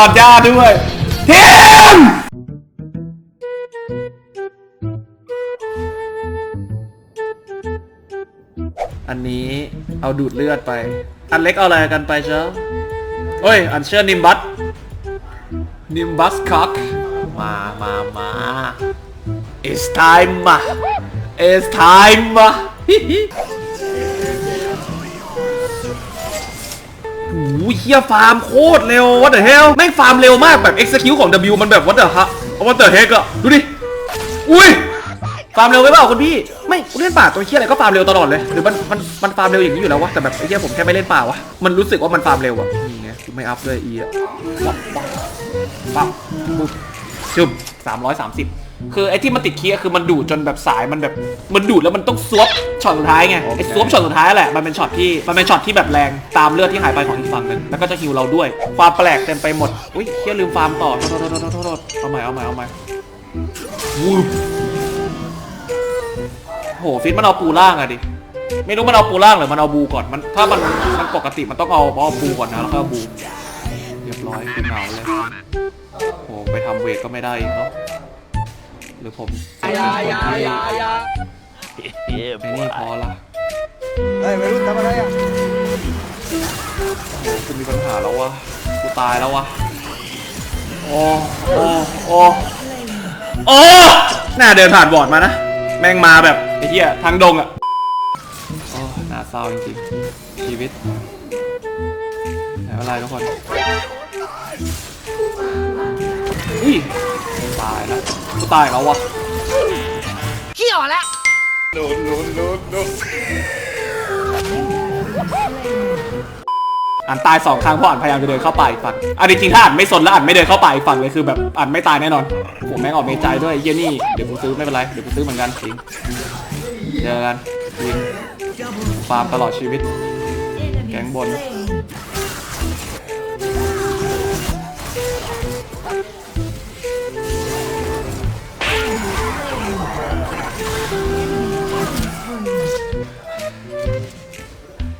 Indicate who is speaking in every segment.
Speaker 1: ตัดหญ้าด้วยทีมอันนี้เอาดูดเลือดไป อันเล็กเอาอะไรกันไปเจ้าเฮ้ย อันเชื่อนิมบัสนิมบัสคักมามามา it's time มา it's time มา โอ้ยเฮียฟาร์มโคตรเร็ว what the hell แม่งฟาร์มเร็วมากแบบ execute ของ W มันแบบ what the ฮะ what the heck อะดูดิ อุ้ยฟาร์มเร็วไปเปล่าคุณพี่ ไม่เล่นป่าตัวเฮียอะไรก็ฟาร์มเร็วตลอดเลยหรือมันมันมันฟาร์มเร็วอย่างนี้อยู่แล้ววะแต่แบบไอ้เฮียผมแค่ไม่เล่นป่าวะมันรู้สึกว่ามันฟาร์มเร็วอะนี่ไงไม่อัพเลยอีอะปั๊บปั๊บปั๊บปุ๊บจุบสามร้อยสามสิบ คือไอ้ที่มันติดเคียคือมันดูดจนแบบสายมันแบบมันดูดแล้วมันต้องซวบช็อตสุดท้ายไงไอ้ซวบช็อตสุดท้ายแหละมันเป็นช็อตที่มันเป็นช็อตที่แบบแรงตามเลือดที่หายไปของอีกฝั่งหนึ่งแล้วก็จะฮิวเราด้วย ความแปลกเต็มไปหมดอุ้ยเฮียลืมฟาร์มต่อโทษโทษโทษโทษโทษเอาใหม่เอาใหม่เอาใหม่วูบโหฟิตมันเอาปูล่างอะดิไม่รู้มันเอาปูล่างหรือมันเอาบูก่อนมันถ้ามันมันปกติมันต้องเอาเอาปูก่อนนะแล้วก็เอาบูเรียบร้อยคือเหงาเลยโหไปทำเวทก็ไม่ได้อีกเนาะ หรือผมไอ้นี่พอละ
Speaker 2: เฮ้ยวัยรุ่นทำอะไรอะ
Speaker 1: โหกูมีปัญหาแล้ววะกูตายแล้ววะโอ้โอ้โอ้โอ้น่าเดินผ่านบอร์ดมานะ แม่งมาแบบไอ้เหี้ยทางดงอะโอ้น่าเศร้าจริงๆชีวิตไม่เป็นไรทุกคน อุ้ยตายแล้วกูตายแล้ววะ
Speaker 2: โดนโดนโดนโดน
Speaker 1: อ่านตายสองครั้งเพราะอ่านพยายามจะเดินเข้าป่าอีกฝั่งอันจริงๆถ้าอ่านไม่สนแล้วอ่านไม่เดินเข้าป่าอีกฝั่งเลยคือแบบอ่านไม่ตายแน่นอนผมแม่งออกเมใจด้วยเยี่ยนี่เดี๋ยวกูซื้อไม่เป็นไรเดี๋ยวกูซื้อเหมือนกันจริงเจอกันจริงฟาร์มตลอดชีวิต แก๊งบน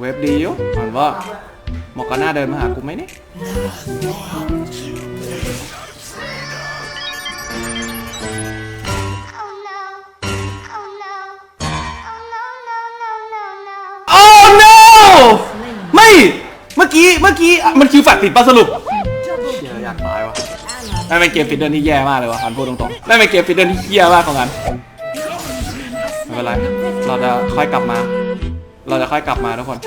Speaker 1: เว็บดีอยู่อ่านว่าหมอกกันหน้าเดินมาหากูไหมเนี่ย
Speaker 3: Oh no. Oh no. Oh no, no, no, no, no.
Speaker 1: โอ้ no ไม่ เมื่อกี้ เมื่อกี้ มันคิวแฟลตติดปะสรุปเชี่ยอยากตายวะนั่นเป็นเกมฟิดเดิลที่แย่มากเลยวะอันพูดตรงๆนั่นเป็นเกมฟิดเดิลที่เหี้ยมากของกัน เป็นไร เราจะค่อยกลับมา เราจะค่อยกลับมาทุกคน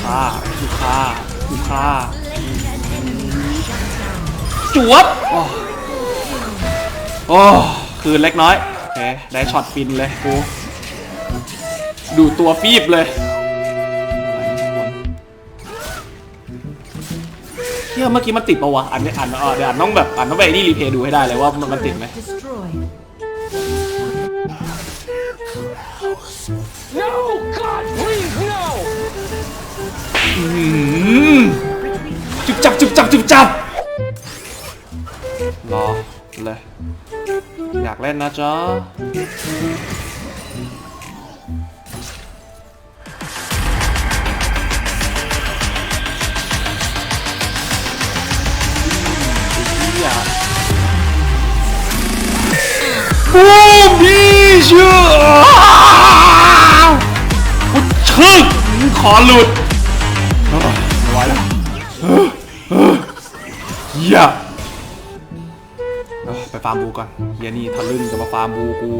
Speaker 1: ฆ่าคือฆ่าคือฆ่าจวบโอ้โอ้คืนเล็กน้อยโอเคได้ช็อตฟินเลยกู ดูตัวฟีบเลย เฮียเมื่อกี้มันติดปะวะอันนี้อ่านเออเดี๋ยวอ่านต้องแบบอ่านต้องไปนี่รีเพย์ดูให้ได้เลยว่ามันมันติดไหม
Speaker 4: Destroyed.
Speaker 5: No! God, please, no!
Speaker 1: อืมจุบจับจุบจับจุบจับรอเลยอยากเล่นนะจ๊ะ บูมพี่เชื่อกูชึกขอหลุดไม่ไหวแล้วเยี่ยไปฟาร์มบูก่อนเฮียนี่ทะลึ่งจะมาฟาร์มบูกู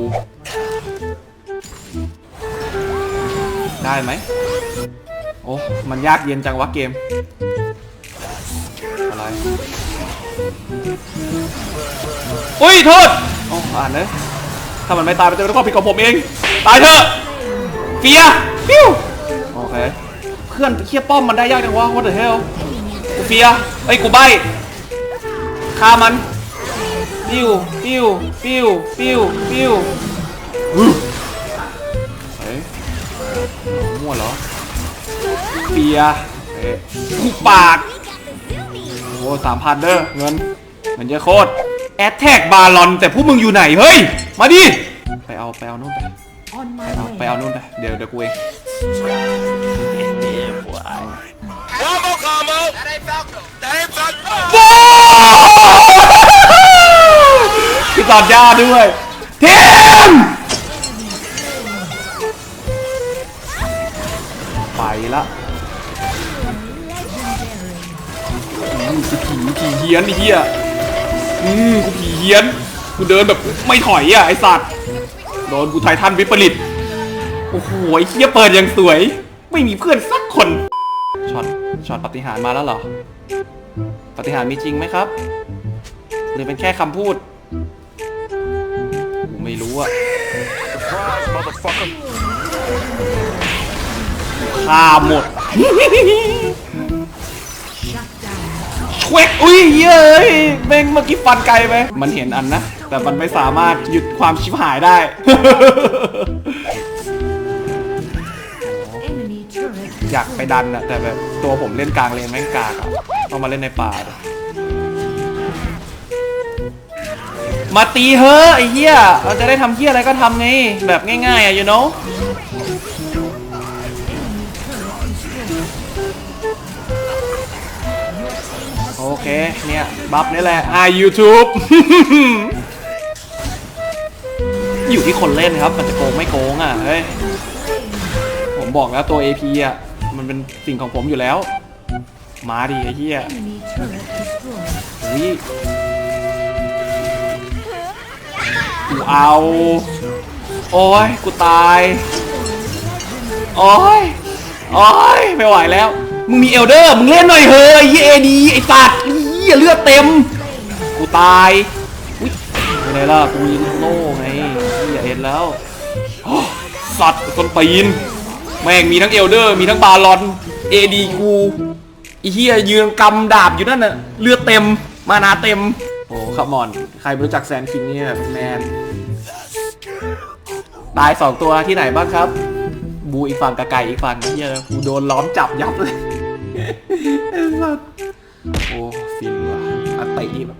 Speaker 1: ได้ไหม โอ้ มันยากเย็นจังวะเกม อะไร อุ้ยโทษ โอ้อ่านเลย ถ้ามันไม่ตายมันจะเป็นความผิดของผมเอง ตายเถอะเฟียปิวโอเค เพื่อนเคียป้อมมันได้ยากจังวะ what the hell กูเฟียเอ้กูใบฆ่ามันปิ้วปิ้วปิ้วปิ้วปิ้วเฮ้ยมั่วเหรอเฟียเอ๊ะกูปาก โอ้สามพันเด้อเงินเงินเยอะโคตร แอดแท็กบาลอนแต่พวกมึงอยู่ไหนเฮ้ย มาดิ ไปเอาเอาไปเอานู่นไป
Speaker 4: On
Speaker 1: ไป
Speaker 4: my
Speaker 1: เอา
Speaker 4: way.
Speaker 1: ไปเอานู่นไป เดี๋ยวเดี๋ยวกูเองพี่ตอดย่าด้วยเทียมไปละอืมกูผีผีเฮี้ยนไอ้เหี้ย อืมกูผีเฮี้ยน กูเดินแบบไม่ถอยอะไอสัตว์ โดนกูไททันวิปริต โอ้โหไอ้เหี้ยเปิดอย่างสวย ไม่มีเพื่อนสักคน ช็อต ช็อตปฏิหารย์มาแล้วเหรอ ปฏิหารย์มีจริงไหมครับ หรือเป็นแค่คำพูด กูไม่รู้อะฆ่าหมด ชเวกอุ้ยเย้ยแม่งเมื่อกี้ฟันไกลไหมมันเห็นอันนะ แต่มันไม่สามารถหยุดความชิบหายได้
Speaker 4: Enemy turret
Speaker 1: อยากไปดันอะแต่แบบตัวผมเล่นกลางเลนแม่งกากอะต้องมาเล่นในป่าดิมาตีเฮ้อะไอ้เหี้ยเราจะได้ทำเหี้ยอะไรก็ทำไง แบบง่ายๆอะ you know เคเนี่ย บัฟนี่แหละ อ่า YouTube อยู่ที่คนเล่นครับ มันจะโกงไม่โกงอะ เฮ้ย ผมบอกแล้วตัว AP อะ มันเป็นสิ่งของผมอยู่แล้ว มาดิไอ้เหี้ยอุ้ยกูเอา โอ้ย กูตาย โอ้ย โอ้ย ไม่ไหวแล้ว มึงมีเอลเดอร์ มึงเล่นหน่อยเฮ้ยเหี้เอดีไอ้สัตว์ ยเลือดเต็ม กูตายอุ้ยไม่ได้ล่ะกูมีโล่ไงเหี้ยเอ็นแล้วโอ้สัตว์ต้นตีนแม่งมีทั้งเอลเดอร์ มีทั้งบาลอนเอดีกูไอีเฮียยืนกำดาบอยู่นั่นน่ะเลือดเต็มมานาเต็ม โอ้ขับมอน ใครไม่รู้จักแซนคิงเนี่ยแมนตายสองตัวที่ไหนบ้างครับ บูอีกฝั่งกับไก่อีกฝั่งเฮียกูโดนล้อมจับยับเลยไอ้สัส โอ้ฟินว่ะอัตติแบบ